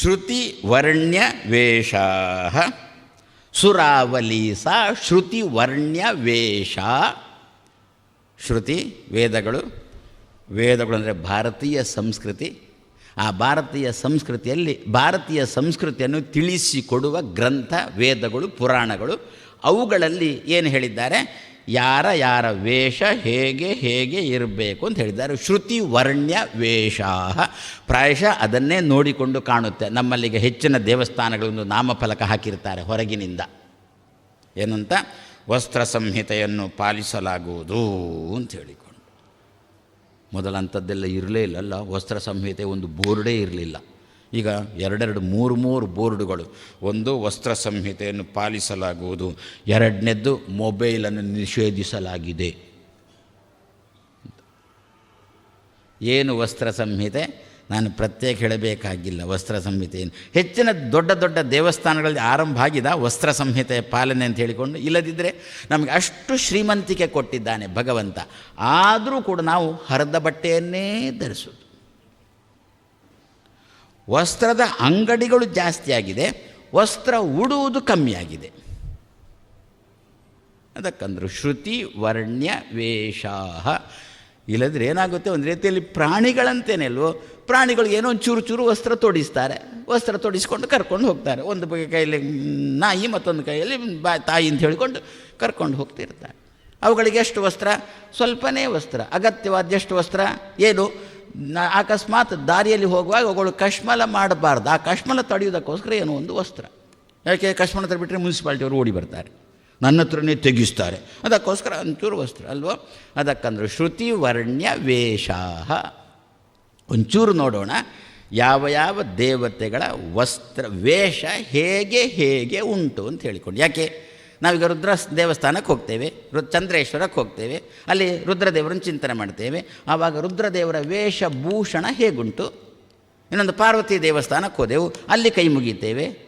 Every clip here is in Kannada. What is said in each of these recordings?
ಶ್ರುತಿ ವರ್ಣ್ಯ ವೇಷ ಸಾ ಶ್ರುತಿ ವರ್ಣ್ಯ ವೇಷ. ಶ್ರುತಿ ವೇದಗಳು ವೇದಗಳು ಅಂದರೆ ಭಾರತೀಯ ಸಂಸ್ಕೃತಿ. ಆ ಭಾರತೀಯ ಸಂಸ್ಕೃತಿಯಲ್ಲಿ, ಭಾರತೀಯ ಸಂಸ್ಕೃತಿಯನ್ನು ತಿಳಿಸಿಕೊಡುವ ಗ್ರಂಥ, ವೇದಗಳು, ಪುರಾಣಗಳು, ಅವುಗಳಲ್ಲಿ ಏನು ಹೇಳಿದ್ದಾರೆ? ಯಾರ ಯಾರ ವೇಷ ಹೇಗೆ ಹೇಗೆ ಇರಬೇಕು ಅಂತ ಹೇಳಿದ್ದಾರೆ. ಶ್ರುತಿ ವರ್ಣ್ಯ ವೇಷ ಪ್ರಾಯಶಃ ಅದನ್ನೇ ನೋಡಿಕೊಂಡು ಕಾಣುತ್ತೆ. ನಮ್ಮಲ್ಲಿಗೆ ಹೆಚ್ಚಿನ ದೇವಸ್ಥಾನಗಳನ್ನು ನಾಮಫಲಕ ಹಾಕಿರ್ತಾರೆ ಹೊರಗಿನಿಂದ. ಏನಂತ? ವಸ್ತ್ರ ಸಂಹಿತೆಯನ್ನು ಪಾಲಿಸಲಾಗುವುದು ಅಂತ ಹೇಳಿಕೊಂಡು. ಮೊದಲಂಥದ್ದೆಲ್ಲ ಇರಲೇ ಇಲ್ಲಲ್ಲ. ವಸ್ತ್ರ ಸಂಹಿತೆ ಒಂದು ಬೋರ್ಡೇ ಇರಲಿಲ್ಲ. ಈಗ ಎರಡೆರಡು ಮೂರು ಮೂರು ಬೋರ್ಡುಗಳು. ಒಂದು ವಸ್ತ್ರ ಸಂಹಿತೆಯನ್ನು ಪಾಲಿಸಲಾಗುವುದು. ಎರಡನೇದ್ದು ಮೊಬೈಲನ್ನು ನಿಷೇಧಿಸಲಾಗಿದೆ. ಏನು ವಸ್ತ್ರ ಸಂಹಿತೆ? ನಾನು ಪ್ರತ್ಯೇಕ ಹೇಳಬೇಕಾಗಿಲ್ಲ ವಸ್ತ್ರ ಸಂಹಿತೆಯನ್ನು. ಹೆಚ್ಚಿನ ದೊಡ್ಡ ದೊಡ್ಡ ದೇವಸ್ಥಾನಗಳಲ್ಲಿ ಆರಂಭ ಆಗಿದ ವಸ್ತ್ರ ಸಂಹಿತೆಯ ಪಾಲನೆ ಅಂತ ಹೇಳಿಕೊಂಡು ಇಲ್ಲದಿದ್ದರೆ ನಮಗೆ ಅಷ್ಟು ಶ್ರೀಮಂತಿಕೆ ಕೊಟ್ಟಿದ್ದಾನೆ ಭಗವಂತ. ಆದರೂ ಕೂಡ ನಾವು ಹರದ ಬಟ್ಟೆಯನ್ನೇ ಧರಿಸೋದು ವಸ್ತ್ರದ ಅಂಗಡಿಗಳು ಜಾಸ್ತಿಯಾಗಿದೆ ವಸ್ತ್ರ ಉಡುವುದು ಕಮ್ಮಿಯಾಗಿದೆ ಅದಕ್ಕಂದ್ರು ಶ್ರುತಿ, ವರ್ಣ್ಯ, ವೇಷಾಹ. ಇಲ್ಲದ್ರೆ ಏನಾಗುತ್ತೆ? ಒಂದು ರೀತಿಯಲ್ಲಿ ಪ್ರಾಣಿಗಳಂತೇನೆ ಅಲ್ವೋ? ಪ್ರಾಣಿಗಳು ಏನೋ ಒಂದು ಚೂರು ಚೂರು ವಸ್ತ್ರ ತೊಡಿಸ್ತಾರೆ. ವಸ್ತ್ರ ತೊಡಿಸ್ಕೊಂಡು ಕರ್ಕೊಂಡು ಹೋಗ್ತಾರೆ. ಒಂದು ಕೈಯಲ್ಲಿ ನಾಯಿ, ಮತ್ತೊಂದು ಕೈಯಲ್ಲಿ ಬಾ, ತಾಯಿ ಅಂತ ಹೇಳಿಕೊಂಡು ಕರ್ಕೊಂಡು ಹೋಗ್ತಿರ್ತಾರೆ. ಅವುಗಳಿಗೆ ಎಷ್ಟು ವಸ್ತ್ರ? ಸ್ವಲ್ಪನೇ ವಸ್ತ್ರ. ಅಗತ್ಯವಾದ ಎಷ್ಟು ವಸ್ತ್ರ? ಏನು? ಅಕಸ್ಮಾತ್ ದಾರಿಯಲ್ಲಿ ಹೋಗುವಾಗ ಅವುಗಳು ಕಶ್ಮಲ ಮಾಡಬಾರ್ದು. ಆ ಕಶ್ಮಲ ತಡೆಯೋದಕ್ಕೋಸ್ಕರ ಏನೋ ಒಂದು ವಸ್ತ್ರ. ಯಾಕೆ? ಕಶ್ಮಲ ತಡೆಬಿಟ್ರೆ ಮುನ್ಸಿಪಾಲ್ಟಿಯವರು ಓಡಿ ಬರ್ತಾರೆ. ನನ್ನ ಹತ್ರನೇ ತೆಗಿಸ್ತಾರೆ. ಅದಕ್ಕೋಸ್ಕರ ಒಂಚೂರು ವಸ್ತ್ರ, ಅಲ್ವೋ? ಅದಕ್ಕಂದ್ರೆ ಶ್ರುತಿ ವರ್ಣ್ಯ ವೇಷಾಹ. ಒಂಚೂರು ನೋಡೋಣ. ಯಾವ ಯಾವ ದೇವತೆಗಳ ವಸ್ತ್ರ, ವೇಷ ಹೇಗೆ ಹೇಗೆ ಉಂಟು ಅಂತ ಹೇಳಿಕೊಂಡು. ಯಾಕೆ? ನಾವೀಗ ರುದ್ರ ದೇವಸ್ಥಾನಕ್ಕೆ ಹೋಗ್ತೇವೆ, ರು ಚಂದ್ರೇಶ್ವರಕ್ಕೆ ಹೋಗ್ತೇವೆ, ಅಲ್ಲಿ ರುದ್ರದೇವರನ್ನು ಚಿಂತನೆ ಮಾಡ್ತೇವೆ. ಆವಾಗ ರುದ್ರದೇವರ ವೇಷಭೂಷಣ ಹೇಗುಂಟು? ಇನ್ನೊಂದು ಪಾರ್ವತಿ ದೇವಸ್ಥಾನಕ್ಕೆ ಹೋದೆವು, ಅಲ್ಲಿ ಕೈ ಮುಗಿತೇವೆ.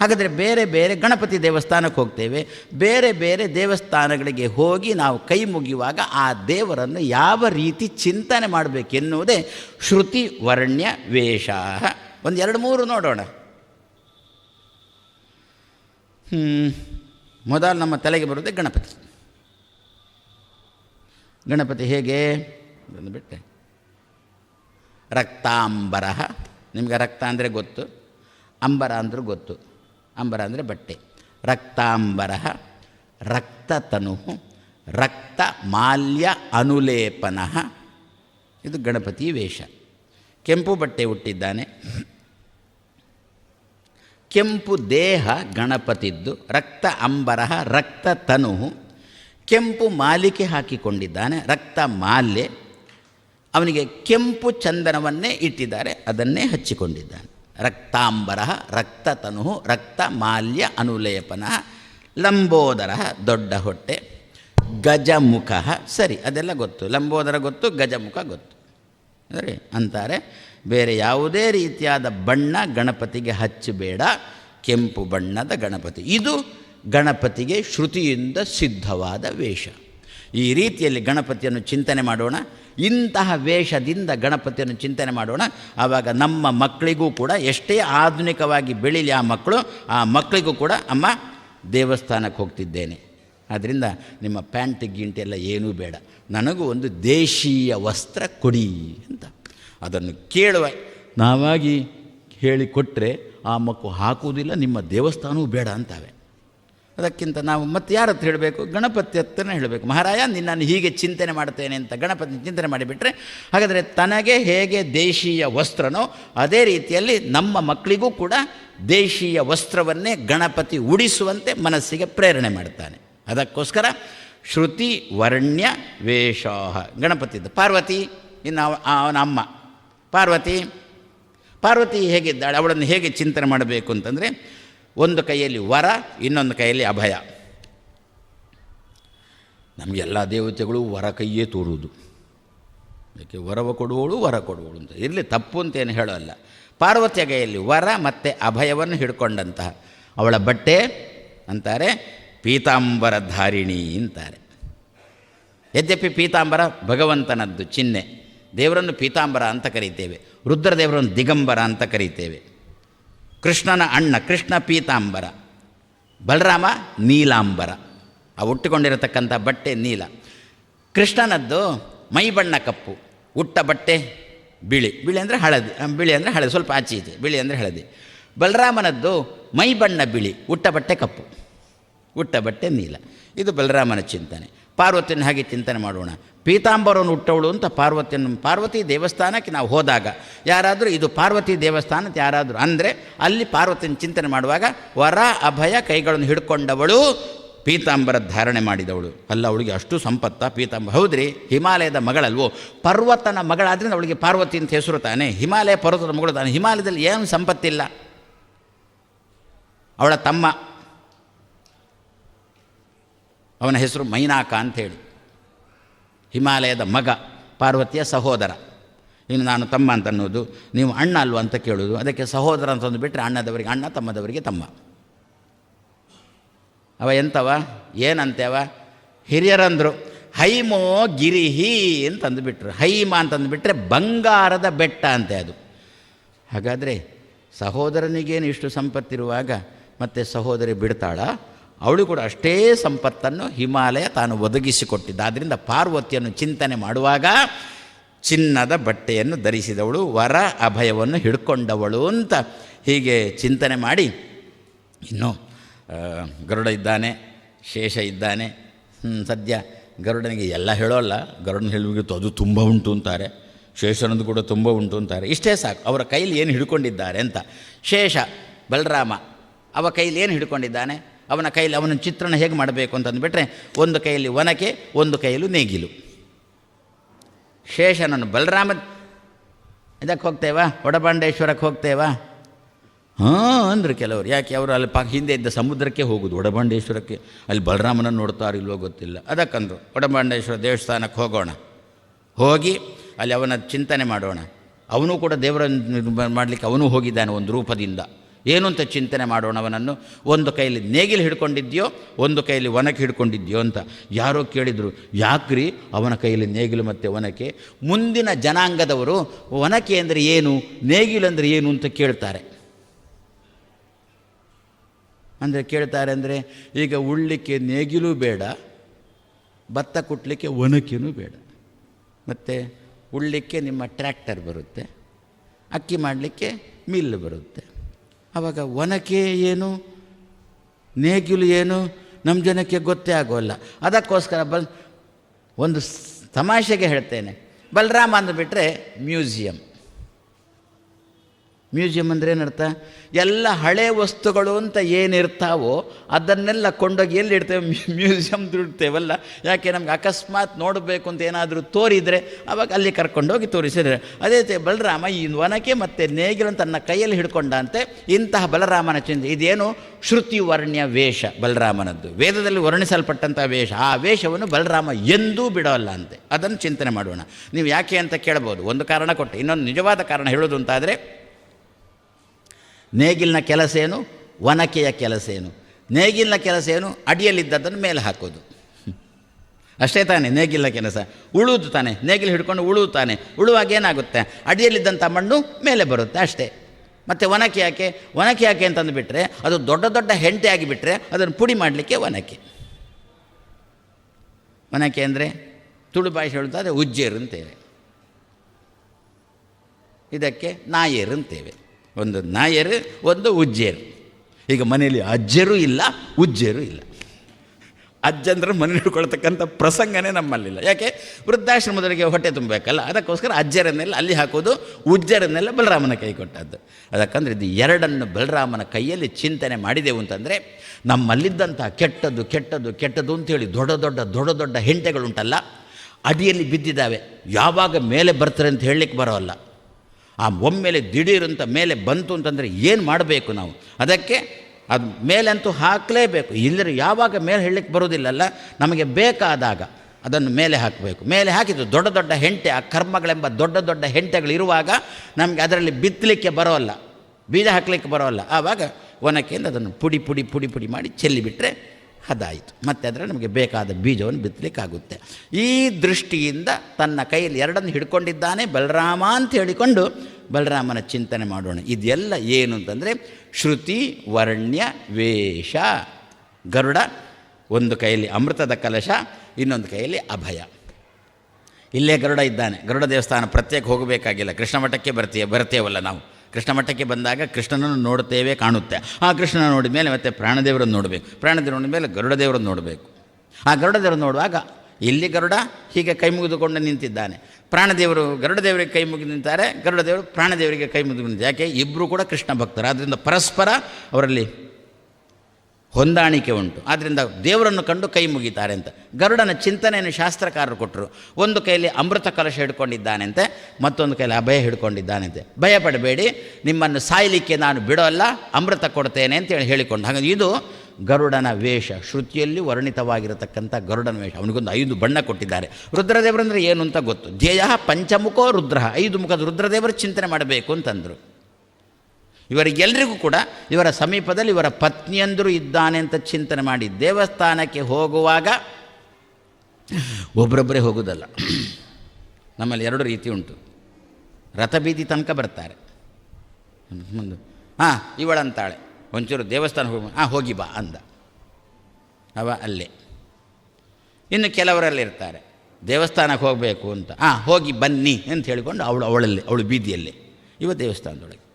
ಹಾಗಾದರೆ ಬೇರೆ ಬೇರೆ ಗಣಪತಿ ದೇವಸ್ಥಾನಕ್ಕೆ ಹೋಗ್ತೇವೆ. ಬೇರೆ ಬೇರೆ ದೇವಸ್ಥಾನಗಳಿಗೆ ಹೋಗಿ ನಾವು ಕೈ ಮುಗಿಯುವಾಗ ಆ ದೇವರನ್ನು ಯಾವ ರೀತಿ ಚಿಂತನೆ ಮಾಡಬೇಕೆನ್ನುವುದೇ ಶ್ರುತಿ ವರ್ಣ್ಯ ವೇಷ. ಒಂದು ಎರಡು ಮೂರು ನೋಡೋಣ. ಹ್ಮ್. ಮೊದಲು ನಮ್ಮ ತಲೆಗೆ ಬರೋದೇ ಗಣಪತಿ. ಗಣಪತಿ ಹೇಗೆ? ಅದನ್ನು ಬಿಟ್ಟೆ. ರಕ್ತಾಂಬರ ನಿಮಗೆ ರಕ್ತ ಅಂದರೆ ಗೊತ್ತು. ಅಂಬರ ಅಂದರೂ ಗೊತ್ತು. ಅಂಬರ ಅಂದರೆ ಬಟ್ಟೆ. ರಕ್ತಾಂಬರ ರಕ್ತತನು ರಕ್ತ ಮಾಲ್ಯ ಅನುಲೇಪನ ಇದು ಗಣಪತಿ ವೇಷ. ಕೆಂಪು ಬಟ್ಟೆ ಹುಟ್ಟಿದ್ದಾನೆ ಕೆಂಪು ದೇಹ ಗಣಪತಿದ್ದು, ರಕ್ತ ಅಂಬರ ರಕ್ತ ತನು ಕೆಂಪು ಮಾಲಿಕೆ ಹಾಕಿಕೊಂಡಿದ್ದಾನೆ, ರಕ್ತ ಮಾಲೆ ಅವನಿಗೆ ಕೆಂಪು ಚಂದನವನ್ನೇ ಇಟ್ಟಿದ್ದಾರೆ, ಅದನ್ನೇ ಹಚ್ಚಿಕೊಂಡಿದ್ದಾನೆ. ರಕ್ತಾಂಬರ ರಕ್ತತನು ರಕ್ತ ಮಾಲ್ಯ ಅನುಲೇಪನ ಲಂಬೋದರ ದೊಡ್ಡ ಹೊಟ್ಟೆ. ಗಜಮುಖ ಸರಿ, ಅದೆಲ್ಲ ಗೊತ್ತು. ಲಂಬೋದರ ಗೊತ್ತು, ಗಜಮುಖ ಗೊತ್ತು. ಸರಿ, ಅಂತಾರೆ. ಬೇರೆ ಯಾವುದೇ ರೀತಿಯಾದ ಬಣ್ಣ ಗಣಪತಿಗೆ ಹಚ್ಚಬೇಡ, ಕೆಂಪು ಬಣ್ಣದ ಗಣಪತಿ. ಇದು ಗಣಪತಿಗೆ ಶ್ರುತಿಯಿಂದ ಸಿದ್ಧವಾದ ವೇಷ. ಈ ರೀತಿಯಲ್ಲಿ ಗಣಪತಿಯನ್ನು ಚಿಂತನೆ ಮಾಡೋಣ, ಇಂತಹ ವೇಷದಿಂದ ಗಣಪತಿಯನ್ನು ಚಿಂತನೆ ಮಾಡೋಣ. ಆವಾಗ ನಮ್ಮ ಮಕ್ಕಳಿಗೂ ಕೂಡ ಎಷ್ಟೇ ಆಧುನಿಕವಾಗಿ ಬೆಳೀಲಿ ಆ ಮಕ್ಕಳು, ಆ ಮಕ್ಕಳಿಗೂ ಕೂಡ, ಅಮ್ಮ, ದೇವಸ್ಥಾನಕ್ಕೆ ಹೋಗ್ತಿದ್ದೇನೆ. ಆದ್ದರಿಂದ ನಿಮ್ಮ ಪ್ಯಾಂಟ್ ಗಿಂಟ್ ಎಲ್ಲ ಏನೂ ಬೇಡ. ನನಗೂ ಒಂದು ದೇಶೀಯ ವಸ್ತ್ರ ಕೊಡಿ ಅಂತ. ಅದನ್ನು ಕೇಳುವ. ನಾವಾಗಿ ಹೇಳಿಕೊಟ್ಟರೆ ಆ ಮಕ್ಕಳು ಹಾಕುವುದಿಲ್ಲ, ನಿಮ್ಮ ದೇವಸ್ಥಾನವೂ ಬೇಡ ಅಂತಾವೆ. ಅದಕ್ಕಿಂತ ನಾವು ಮತ್ತೆ ಯಾರ ಹತ್ರ ಹೇಳಬೇಕು? ಗಣಪತಿ ಹತ್ರನೇ ಹೇಳಬೇಕು. ಮಹಾರಾಯ, ನಿನ್ನನ್ನು ಹೀಗೆ ಚಿಂತನೆ ಮಾಡ್ತೇನೆ ಅಂತ ಗಣಪತಿ ಚಿಂತನೆ ಮಾಡಿಬಿಟ್ರೆ, ಹಾಗಾದರೆ ತನಗೆ ಹೇಗೆ ದೇಶೀಯ ವಸ್ತ್ರನೋ, ಅದೇ ರೀತಿಯಲ್ಲಿ ನಮ್ಮ ಮಕ್ಕಳಿಗೂ ಕೂಡ ದೇಶೀಯ ವಸ್ತ್ರವನ್ನೇ ಗಣಪತಿ ಉಡಿಸುವಂತೆ ಮನಸ್ಸಿಗೆ ಪ್ರೇರಣೆ ಮಾಡ್ತಾನೆ. ಅದಕ್ಕೋಸ್ಕರ ಶ್ರುತಿ ವರ್ಣ್ಯ ವೇಷಾಹ. ಗಣಪತಿ ಪಾರ್ವತಿ, ಇನ್ನು ಅವನ ಅಮ್ಮ. ಪಾರ್ವತಿ ಪಾರ್ವತಿ ಹೇಗಿದ್ದಾಳೆ? ಅವಳನ್ನು ಹೇಗೆ ಚಿಂತನೆ ಮಾಡಬೇಕು ಅಂತಂದರೆ, ಒಂದು ಕೈಯಲ್ಲಿ ವರ, ಇನ್ನೊಂದು ಕೈಯಲ್ಲಿ ಅಭಯ. ನಮಗೆಲ್ಲ ದೇವತೆಗಳು ವರ ಕೈಯೇ ತೋರುವುದು. ಅದಕ್ಕೆ ವರವ ಕೊಡುವವಳು, ವರ ಕೊಡುವಳು ಅಂತ. ಇರಲಿ, ತಪ್ಪು ಅಂತೇನು ಹೇಳೋಲ್ಲ. ಪಾರ್ವತಿಯ ಕೈಯಲ್ಲಿ ವರ ಮತ್ತು ಅಭಯವನ್ನು ಹಿಡ್ಕೊಂಡಂತಹ ಅವಳ ಬಟ್ಟೆ ಅಂತಾರೆ, ಪೀತಾಂಬರ ಧಾರಿಣಿ ಅಂತಾರೆ. ಯದ್ಯಪಿ ಪೀತಾಂಬರ ಭಗವಂತನದ್ದು ಚಿಹ್ನೆ. ದೇವರನ್ನು ಪೀತಾಂಬರ ಅಂತ ಕರೀತೇವೆ. ರುದ್ರದೇವರನ್ನು ದಿಗಂಬರ ಅಂತ ಕರೀತೇವೆ. ಕೃಷ್ಣನ ಅಣ್ಣ, ಕೃಷ್ಣ ಪೀತಾಂಬರ. ಬಲರಾಮ ನೀಲಾಂಬರ. ಆ ಉಟ್ಟುಕೊಂಡಿರತಕ್ಕಂಥ ಬಟ್ಟೆ ನೀಲ. ಕೃಷ್ಣನದ್ದು ಮೈ ಬಣ್ಣ ಕಪ್ಪು. ಉಟ್ಟ ಬಟ್ಟೆ ಬಿಳಿ. ಬಿಳಿ ಅಂದರೆ ಹಳದಿ. ಬಿಳಿ ಅಂದರೆ ಹಳದಿ. ಸ್ವಲ್ಪ ಆಚೆ ಇದೆ. ಬಿಳಿ ಅಂದರೆ ಹಳದಿ. ಬಲರಾಮನದ್ದು ಮೈ ಬಣ್ಣ ಬಿಳಿ. ಉಟ್ಟ ಬಟ್ಟೆ ಕಪ್ಪು. ಉಟ್ಟ ಬಟ್ಟೆ ನೀಲ. ಇದು ಬಲರಾಮನ ಚಿಂತನೆ. ಪಾರ್ವತಿಯನ್ನು ಹಾಗೆ ಚಿಂತನೆ ಮಾಡೋಣ. ಪೀತಾಂಬರವನ್ನು ಹುಟ್ಟವಳು ಅಂತ ಪಾರ್ವತಿಯನ್ನು, ಪಾರ್ವತಿ ದೇವಸ್ಥಾನಕ್ಕೆ ನಾವು ಹೋದಾಗ ಯಾರಾದರೂ ಇದು ಪಾರ್ವತಿ ದೇವಸ್ಥಾನ ಯಾರಾದರೂ ಅಂದರೆ ಅಲ್ಲಿ ಪಾರ್ವತಿನ ಚಿಂತನೆ ಮಾಡುವಾಗ ವರ, ಅಭಯ ಕೈಗಳನ್ನು ಹಿಡ್ಕೊಂಡವಳು ಪೀತಾಂಬರ ಧಾರಣೆ ಮಾಡಿದವಳು. ಅಲ್ಲ, ಅವಳಿಗೆ ಅಷ್ಟು ಸಂಪತ್ತ ಪೀತಾಂಬರ. ಹೌದ್ರಿ? ಹಿಮಾಲಯದ ಮಗಳಲ್ವೋ? ಪರ್ವತನ ಮಗಳಾದ್ರಿಂದ ಅವಳಿಗೆ ಪಾರ್ವತಿ ಅಂತ ಹೆಸರು ತಾನೆ? ಹಿಮಾಲಯ ಪರ್ವತದ ಮಗಳು ತಾನೆ? ಹಿಮಾಲಯದಲ್ಲಿ ಏನು ಸಂಪತ್ತಿಲ್ಲ? ಅವಳ ತಮ್ಮ ಅವನ ಹೆಸರು ಮೈನಾಕ ಅಂಥೇಳಿ. ಹಿಮಾಲಯದ ಮಗ, ಪಾರ್ವತಿಯ ಸಹೋದರ. ಇನ್ನು ನಾನು ತಮ್ಮ ಅಂತ ಅನ್ನೋದು ನೀವು ಅಣ್ಣ ಅಲ್ವ ಅಂತ ಕೇಳೋದು ಅದಕ್ಕೆ ಸಹೋದರ ಅಂತಂದು ಬಿಟ್ಟರೆ ಅಣ್ಣದವರಿಗೆ, ಅಣ್ಣ ತಮ್ಮದವರಿಗೆ ತಮ್ಮ. ಅವ ಎಂತವ? ಏನಂತೇವ ಹಿರಿಯರಂದರು, ಹೈಮೋ ಗಿರಿಹಿ ಅಂತ ಅಂದುಬಿಟ್ರು ಹೈಮ ಅಂತಂದುಬಿಟ್ರೆ ಬಂಗಾರದ ಬೆಟ್ಟ ಅಂತೆ ಅದು. ಹಾಗಾದರೆ ಸಹೋದರನಿಗೇನು ಇಷ್ಟು ಸಂಪತ್ತಿರುವಾಗ ಮತ್ತೆ ಸಹೋದರಿ ಬಿಡ್ತಾಳ? ಅವಳು ಕೂಡ ಅಷ್ಟೇ ಸಂಪತ್ತನ್ನು ಹಿಮಾಲಯ ತಾನು ಒದಗಿಸಿಕೊಟ್ಟಿದ್ದ. ಆದ್ದರಿಂದ ಪಾರ್ವತಿಯನ್ನು ಚಿಂತನೆ ಮಾಡುವಾಗ ಚಿನ್ನದ ಬಟ್ಟೆಯನ್ನು ಧರಿಸಿದವಳು, ವರ ಅಭಯವನ್ನು ಹಿಡ್ಕೊಂಡವಳು ಅಂತ ಹೀಗೆ ಚಿಂತನೆ ಮಾಡಿ, ಇನ್ನು ಗರುಡ ಇದ್ದಾನೆ, ಶೇಷ ಇದ್ದಾನೆ ಸದ್ಯ ಗರುಡನಿಗೆ ಎಲ್ಲ ಹೇಳೋಲ್ಲ, ಗರುಡನ ಹೇಳುವಿಗಿತ್ತು ಅದು ತುಂಬ ಉಂಟು ಅಂತಾರೆ ಶೇಷನದು ಕೂಡ ತುಂಬ ಉಂಟು ಅಂತಾರೆ. ಇಷ್ಟೇ ಸಾಕು, ಅವರ ಕೈಲಿ ಏನು ಹಿಡ್ಕೊಂಡಿದ್ದಾರೆ ಅಂತ. ಶೇಷ, ಬಲರಾಮ ಅವ ಕೈಲಿ ಏನು ಹಿಡ್ಕೊಂಡಿದ್ದಾನೆ? ಅವನ ಕೈಯಲ್ಲಿ ಅವನ ಚಿತ್ರಣ ಹೇಗೆ ಮಾಡಬೇಕು ಅಂತಂದುಬಿಟ್ರೆ ಒಂದು ಕೈಯಲ್ಲಿ ಒನಕೆ, ಒಂದು ಕೈಯಲ್ಲಿ ನೇಗಿಲು. ಶೇಷನನ್ನು ಬಲರಾಮ, ಇದಕ್ಕೆ ಹೋಗ್ತೇವಾ? ಒಡಬಾಂಡೇಶ್ವರಕ್ಕೆ ಹೋಗ್ತೇವಾ? ಹಾಂ, ಅಂದರು ಕೆಲವರು. ಯಾಕೆ ಅವರು ಅಲ್ಲಿ ಪಾಕ್ ಹಿಂದೆ ಇದ್ದ ಸಮುದ್ರಕ್ಕೆ ಹೋಗೋದು? ಒಡಬಾಂಡೇಶ್ವರಕ್ಕೆ ಅಲ್ಲಿ ಬಲರಾಮನನ್ನು ನೋಡ್ತಾರೋ ಇಲ್ವೋ ಗೊತ್ತಿಲ್ಲ. ಅದಕ್ಕಂದರು, ಒಡಬಾಂಡೇಶ್ವರ ದೇವಸ್ಥಾನಕ್ಕೆ ಹೋಗೋಣ. ಹೋಗಿ ಅಲ್ಲಿ ಅವನ ಚಿಂತನೆ ಮಾಡೋಣ. ಅವನು ಕೂಡ ದೇವರನ್ನು ಮಾಡಲಿಕ್ಕೆ ಅವನು ಹೋಗಿದ್ದಾನೆ ಒಂದು ರೂಪದಿಂದ. ಏನು ಅಂತ ಚಿಂತನೆ ಮಾಡೋಣವನನ್ನು ಒಂದು ಕೈಯಲ್ಲಿ ನೇಗಿಲು ಹಿಡ್ಕೊಂಡಿದ್ಯೋ, ಒಂದು ಕೈಯಲ್ಲಿ ಒನಕೆ ಹಿಡ್ಕೊಂಡಿದ್ಯೋ ಅಂತ ಯಾರೋ ಕೇಳಿದರು. ಯಾಕ್ರಿ? ಅವನ ಕೈಯಲ್ಲಿ ನೇಗಿಲು ಮತ್ತು ಒನಕೆ ಮುಂದಿನ ಜನಾಂಗದವರು ಒನಕೆ ಅಂದರೆ ಏನು? ನೇಗಿಲು ಅಂದರೆ ಏನು ಅಂತ ಕೇಳ್ತಾರೆ. ಅಂದರೆ ಕೇಳ್ತಾರೆ ಅಂದರೆ ಈಗ ಉಳ್ಳಿಕ್ಕೆ ನೇಗಿಲೂ ಬೇಡ, ಭತ್ತ ಕುಟ್ಟಲಿಕ್ಕೆ ಒನಕೆನೂ ಬೇಡ. ಮತ್ತು ಉಳ್ಳಿಕ್ಕೆ ನಿಮ್ಮ ಟ್ರ್ಯಾಕ್ಟರ್ ಬರುತ್ತೆ, ಅಕ್ಕಿ ಮಾಡಲಿಕ್ಕೆ ಮಿಲ್ ಬರುತ್ತೆ. ಆವಾಗ ಒನಕೆ ಏನು, ನೇಗಿಲು ಏನು ನಮ್ಮ ಜನಕ್ಕೆ ಗೊತ್ತೇ ಆಗೋಲ್ಲ. ಅದಕ್ಕೋಸ್ಕರ ಬಲ್, ಒಂದು ತಮಾಷೆಗೆ ಹೇಳ್ತೇನೆ. ಬಲರಾಮ ಅಂದ್ಬಿಟ್ರೆ ಮ್ಯೂಸಿಯಂ. ಮ್ಯೂಸಿಯಂ ಅಂದರೆ ಏನರ್ಥ? ಎಲ್ಲ ಹಳೆ ವಸ್ತುಗಳು ಅಂತ ಏನಿರ್ತಾವೋ ಅದನ್ನೆಲ್ಲ ಕೊಂಡೋಗಿ ಎಲ್ಲಿ ಇಡ್ತೇವೆ? ಮ್ಯೂಸಿಯಮ್ ಇಡ್ತೇವಲ್ಲ ಯಾಕೆ ನಮ್ಗೆ ಅಕಸ್ಮಾತ್ ನೋಡಬೇಕು ಅಂತ ಏನಾದರೂ ತೋರಿದರೆ ಅವಾಗ ಅಲ್ಲಿ ಕರ್ಕೊಂಡೋಗಿ ತೋರಿಸಿದ್ರೆ. ಅದೇ ರೀತಿ ಬಲರಾಮ ಈ ಒನಕೆ ಮತ್ತು ನೇಗಿಲು ತನ್ನ ಕೈಯಲ್ಲಿ ಹಿಡ್ಕೊಂಡಂತೆ ಇಂತಹ ಬಲರಾಮನ ಚಿಂತೆ ಇದೇನು ಶ್ರುತಿ ವರ್ಣ್ಯ ವೇಷ ಬಲರಾಮನದ್ದು. ವೇದದಲ್ಲಿ ವರ್ಣಿಸಲ್ಪಟ್ಟಂಥ ವೇಷ. ಆ ವೇಷವನ್ನು ಬಲರಾಮ ಎಂದೂ ಬಿಡೋಲ್ಲ ಅಂತೆ. ಅದನ್ನು ಚಿಂತನೆ ಮಾಡೋಣ. ನೀವು ಯಾಕೆ ಅಂತ ಕೇಳ್ಬೋದು. ಒಂದು ಕಾರಣ ಕೊಟ್ಟೆ. ಇನ್ನೊಂದು ನಿಜವಾದ ಕಾರಣ ಹೇಳೋದು ಅಂತಾದರೆ ನೇಗಿಲಿನ ಕೆಲಸ ಏನು ಒನಕೆಯ ಕೆಲಸ ಏನು ನೇಗಿಲಿನ ಕೆಲಸ ಏನು ಅಡಿಯಲ್ಲಿದ್ದದ್ದನ್ನು ಮೇಲೆ ಹಾಕೋದು. ಅಷ್ಟೇ ತಾನೆ, ನೇಗಿಲಿನ ಕೆಲಸ. ಉಳುವುದು ತಾನೆ, ನೇಗಿಲು ಹಿಡ್ಕೊಂಡು ಉಳುವುದು ತಾನೆ. ಉಳುವಾಗ ಏನಾಗುತ್ತೆ? ಅಡಿಯಲ್ಲಿದ್ದಂಥ ಮಣ್ಣು ಮೇಲೆ ಬರುತ್ತೆ, ಅಷ್ಟೇ. ಮತ್ತು ಒನಕೆ ಯಾಕೆ? ಒನಕೆ ಯಾಕೆ ಅಂತಂದುಬಿಟ್ರೆ ಅದು ದೊಡ್ಡ ದೊಡ್ಡ ಹೆಂಟೆ ಆಗಿಬಿಟ್ರೆ ಅದನ್ನು ಪುಡಿ ಮಾಡಲಿಕ್ಕೆ ಒನಕೆ. ಒನಕೆ ಅಂದರೆ ತುಳು ಭಾಷೆ ಹೇಳುತ್ತಾರೆ ಉಜ್ಜೇರು ಅಂತೇವೆ. ಇದಕ್ಕೆ ನಾಯೇರು ಅಂತೇವೆ. ಒಂದು ನಾಯರು, ಒಂದು ಉಜ್ಜೇರು. ಈಗ ಮನೆಯಲ್ಲಿ ಅಜ್ಜರೂ ಇಲ್ಲ, ಉಜ್ಜೇರು ಇಲ್ಲ. ಅಜ್ಜಂದ್ರೆ ಮನೆ ಹಿಡ್ಕೊಳ್ತಕ್ಕಂಥ ಪ್ರಸಂಗನೇ ನಮ್ಮಲ್ಲಿಲ್ಲ. ಯಾಕೆ? ವೃದ್ಧಾಶ್ರಮದವರಿಗೆ ಹೊಟ್ಟೆ ತುಂಬಬೇಕಲ್ಲ, ಅದಕ್ಕೋಸ್ಕರ ಅಜ್ಜರನ್ನೆಲ್ಲ ಅಲ್ಲಿ ಹಾಕೋದು, ಉಜ್ಜರನ್ನೆಲ್ಲ ಬಲರಾಮನ ಕೈ ಕೊಟ್ಟದ್ದು. ಅದಕ್ಕಂದ್ರೆ ಇದು ಎರಡನ್ನು ಬಲರಾಮನ ಕೈಯಲ್ಲಿ ಚಿಂತನೆ ಮಾಡಿದೆವು ಅಂತಂದರೆ, ನಮ್ಮಲ್ಲಿದ್ದಂಥ ಕೆಟ್ಟದ್ದು ಕೆಟ್ಟದ್ದು ಕೆಟ್ಟದ್ದು ಅಂತೇಳಿ ದೊಡ್ಡ ದೊಡ್ಡ ದೊಡ್ಡ ದೊಡ್ಡ ಹೆಂಟೆಗಳುಂಟಲ್ಲ, ಅಡಿಯಲ್ಲಿ ಬಿದ್ದಿದ್ದಾವೆ. ಯಾವಾಗ ಮೇಲೆ ಬರ್ತಾರೆ ಅಂತ ಹೇಳಲಿಕ್ಕೆ ಬರೋಲ್ಲ. ಆ ಒಮ್ಮೆಲೆ ದಿಢೀರಂತ ಮೇಲೆ ಬಂತು ಅಂತಂದರೆ ಏನು ಮಾಡಬೇಕು ನಾವು? ಅದಕ್ಕೆ ಅದು ಮೇಲಂತೂ ಹಾಕಲೇಬೇಕು. ಇಲ್ಲರೂ ಯಾವಾಗ ಮೇಲೆ ಹೇಳಲಿಕ್ಕೆ ಬರೋದಿಲ್ಲಲ್ಲ ನಮಗೆ ಬೇಕಾದಾಗ ಅದನ್ನು ಮೇಲೆ ಹಾಕಬೇಕು. ಮೇಲೆ ಹಾಕಿದ್ದು ದೊಡ್ಡ ದೊಡ್ಡ ಹೆಂಟೆ, ಆ ಕರ್ಮಗಳೆಂಬ ದೊಡ್ಡ ದೊಡ್ಡ ಹೆಂಟೆಗಳಿರುವಾಗ ನಮಗೆ ಅದರಲ್ಲಿ ಬಿತ್ತಲಿಕ್ಕೆ ಬರೋಲ್ಲ, ಬೀಜ ಹಾಕಲಿಕ್ಕೆ ಬರೋಲ್ಲ. ಆವಾಗ ಒನಕೆಯಿಂದ ಅದನ್ನು ಪುಡಿ ಪುಡಿ ಪುಡಿ ಪುಡಿ ಮಾಡಿ ಚೆಲ್ಲಿಬಿಟ್ರೆ ಅದಾಯಿತು ಮತ್ತೆ ಅದರ ನಮಗೆ ಬೇಕಾದ ಬೀಜವನ್ನು ಬಿತ್ತಲಿಕ್ಕಾಗುತ್ತೆ. ಈ ದೃಷ್ಟಿಯಿಂದ ತನ್ನ ಕೈಯಲ್ಲಿ ಎರಡನ್ನು ಹಿಡ್ಕೊಂಡಿದ್ದಾನೆ, ಬಲರಾಮ ಅಂತ ಹೇಳಿಕೊಂಡು ಬಲರಾಮನ ಚಿಂತನೆ ಮಾಡೋಣ. ಇದೆಲ್ಲ ಏನು ಅಂತಂದರೆ, ಶ್ರುತಿ, ವರ್ಣ್ಯ, ವೇಷ, ಗರುಡ, ಒಂದು ಕೈಯಲ್ಲಿ ಅಮೃತದ ಕಲಶ, ಇನ್ನೊಂದು ಕೈಯಲ್ಲಿ ಅಭಯ. ಇಲ್ಲೇ ಗರುಡ ಇದ್ದಾನೆ. ಗರುಡ ದೇವಸ್ಥಾನ ಪ್ರತ್ಯೇಕ ಹೋಗಬೇಕಾಗಿಲ್ಲ. ಕೃಷ್ಣ ಮಠಕ್ಕೆ ಬರ್ತೀಯ, ಬರ್ತೇವಲ್ಲ ನಾವು. ಕೃಷ್ಣ ಮಠಕ್ಕೆ ಬಂದಾಗ ಕೃಷ್ಣನನ್ನು ನೋಡುತ್ತೇವೆ ಕಾಣುತ್ತೆ. ಆ ಕೃಷ್ಣನ ನೋಡಿದ ಮೇಲೆ ಮತ್ತೆ ಪ್ರಾಣದೇವರನ್ನು ನೋಡಬೇಕು. ಪ್ರಾಣದೇವರು ನೋಡಿದ ಮೇಲೆ ಗರುಡದೇವರನ್ನು ನೋಡಬೇಕು. ಆ ಗರುಡ ದೇವರನ್ನು ನೋಡುವಾಗ ಇಲ್ಲಿ ಗರುಡ ಹೀಗೆ ಕೈ ಮುಗಿದುಕೊಂಡು ನಿಂತಿದ್ದಾನೆ. ಪ್ರಾಣದೇವರು ಗರುಡದೇವರಿಗೆ ಕೈ ಮುಗಿದು ನಿಂತಾರೆ, ಗರುಡದೇವರು ಪ್ರಾಣದೇವರಿಗೆ ಕೈ ಮುಗಿದು ನಿಂತಿದ್ದಾರೆ. ಯಾಕೆ? ಇಬ್ಬರು ಕೂಡ ಕೃಷ್ಣ ಭಕ್ತರು. ಆದ್ದರಿಂದ ಪರಸ್ಪರ ಅವರಲ್ಲಿ ಹೊಂದಾಣಿಕೆ ಉಂಟು. ಆದ್ದರಿಂದ ದೇವರನ್ನು ಕಂಡು ಕೈ ಮುಗಿತಾರೆ ಅಂತ. ಗರುಡನ ಚಿಂತನೆಯನ್ನು ಶಾಸ್ತ್ರಕಾರರು ಕೊಟ್ಟರು ಒಂದು ಕೈಯಲ್ಲಿ ಅಮೃತ ಕಲಶ ಹಿಡ್ಕೊಂಡಿದ್ದಾನಂತೆ, ಮತ್ತೊಂದು ಕೈಯಲ್ಲಿ ಅಭಯ ಹಿಡ್ಕೊಂಡಿದ್ದಾನಂತೆ. ಭಯ ಪಡಬೇಡಿ, ನಿಮ್ಮನ್ನು ಸಾಯಲಿಕ್ಕೆ ನಾನು ಬಿಡೋಲ್ಲ, ಅಮೃತ ಕೊಡ್ತೇನೆ ಅಂತೇಳಿ ಹೇಳಿಕೊಂಡು. ಹಾಗಾಗಿ ಇದು ಗರುಡನ ವೇಷ. ಶ್ರುತಿಯಲ್ಲಿ ವರ್ಣಿತವಾಗಿರತಕ್ಕಂಥ ಗರುಡನ ವೇಷ. ಅವನಿಗೊಂದು ಐದು ಬಣ್ಣ ಕೊಟ್ಟಿದ್ದಾರೆ. ರುದ್ರದೇವರಂದರೆ ಏನು ಅಂತ ಗೊತ್ತು. ಧ್ಯೇಯ, ಪಂಚಮುಖೋ, ರುದ್ರ. ಐದು ಮುಖದ ರುದ್ರದೇವರು ಚಿಂತನೆ ಮಾಡಬೇಕು ಅಂತಂದರು. ಇವರಿಗೆಲ್ಲರಿಗೂ ಕೂಡ ಇವರ ಸಮೀಪದಲ್ಲಿ ಇವರ ಪತ್ನಿಯಂದರು ಇದ್ದಾನೆ ಅಂತ ಚಿಂತನೆ ಮಾಡಿ ದೇವಸ್ಥಾನಕ್ಕೆ ಹೋಗುವಾಗ ಒಬ್ಬರೊಬ್ಬರೇ ಹೋಗುವುದಲ್ಲ ನಮ್ಮಲ್ಲಿ ಎರಡು ರೀತಿ ಉಂಟು. ರಥಬೀದಿ ತನಕ ಬರ್ತಾರೆ. ಮುಂದೆ, ಹಾಂ, ಇವಳಂತಾಳೆ. ಒಂಚೂರು ದೇವಸ್ಥಾನ ಹೋಗಿ, ಹಾಂ, ಹೋಗಿ ಬಾ, ಅಂದ. ಅವ ಅಲ್ಲೇ. ಇನ್ನು ಕೆಲವರಲ್ಲಿರ್ತಾರೆ ದೇವಸ್ಥಾನಕ್ಕೆ ಹೋಗಬೇಕು ಅಂತ, ಹಾಂ, ಹೋಗಿ ಬನ್ನಿ, ಅಂತ ಹೇಳಿಕೊಂಡು ಅವಳು ಅವಳಲ್ಲಿ, ಅವಳು ಬೀದಿಯಲ್ಲಿ. ಇವ ದೇವಸ್ಥಾನದೊಳಗೆ.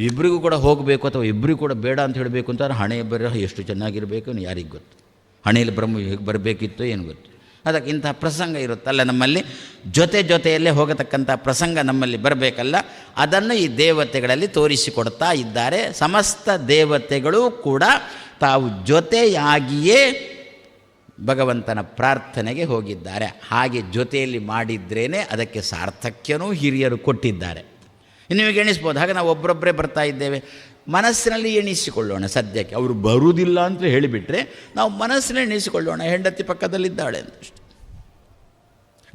ಇಬ್ಬರಿಗೂ ಕೂಡ ಹೋಗಬೇಕು ಅಥವಾ ಇಬ್ಬರಿಗೂ ಕೂಡ ಬೇಡ ಅಂತ ಹೇಳಬೇಕು ಅಂತ ಹಣೆ ಬರ ಎಷ್ಟು ಚೆನ್ನಾಗಿರಬೇಕು ಯಾರಿಗೆ ಗೊತ್ತು? ಹಣೆಯಲ್ಲಿ ಬ್ರಹ್ಮ ಹೇಗೆ ಬರಬೇಕಿತ್ತು ಏನು ಗೊತ್ತು? ಅದಕ್ಕೆ ಇಂತಹ ಪ್ರಸಂಗ ಇರುತ್ತಲ್ಲ ನಮ್ಮಲ್ಲಿ? ಜೊತೆ ಜೊತೆಯಲ್ಲೇ ಹೋಗತಕ್ಕಂಥ ಪ್ರಸಂಗ ನಮ್ಮಲ್ಲಿ ಬರಬೇಕಲ್ಲ. ಅದನ್ನು ಈ ದೇವತೆಗಳಲ್ಲಿ ತೋರಿಸಿಕೊಡ್ತಾ ಇದ್ದಾರೆ. ಸಮಸ್ತ ದೇವತೆಗಳು ಕೂಡ ತಾವು ಜೊತೆಯಾಗಿಯೇ ಭಗವಂತನ ಪ್ರಾರ್ಥನೆಗೆ ಹೋಗಿದ್ದಾರೆ. ಹಾಗೆ ಜೊತೆಯಲ್ಲಿ ಮಾಡಿದ್ರೇ ಅದಕ್ಕೆ ಸಾರ್ಥಕ್ಯನೂ ಹಿರಿಯರು ಕೊಟ್ಟಿದ್ದಾರೆ. ನಿಮಗೆ ಎಣಿಸ್ಬೋದು. ಹಾಗೆ ನಾವು ಒಬ್ಬರೊಬ್ಬರೇ ಬರ್ತಾ ಇದ್ದೇವೆ. ಮನಸ್ಸಿನಲ್ಲಿ ಎಣಿಸಿಕೊಳ್ಳೋಣ ಸದ್ಯಕ್ಕೆ. ಅವರು ಬರುವುದಿಲ್ಲ ಅಂತ ಹೇಳಿಬಿಟ್ರೆ ನಾವು ಮನಸ್ಸಿನಲ್ಲಿ ಎಣಿಸಿಕೊಳ್ಳೋಣ. ಹೆಂಡತಿ ಪಕ್ಕದಲ್ಲಿದ್ದಾಳೆ ಅಂತ.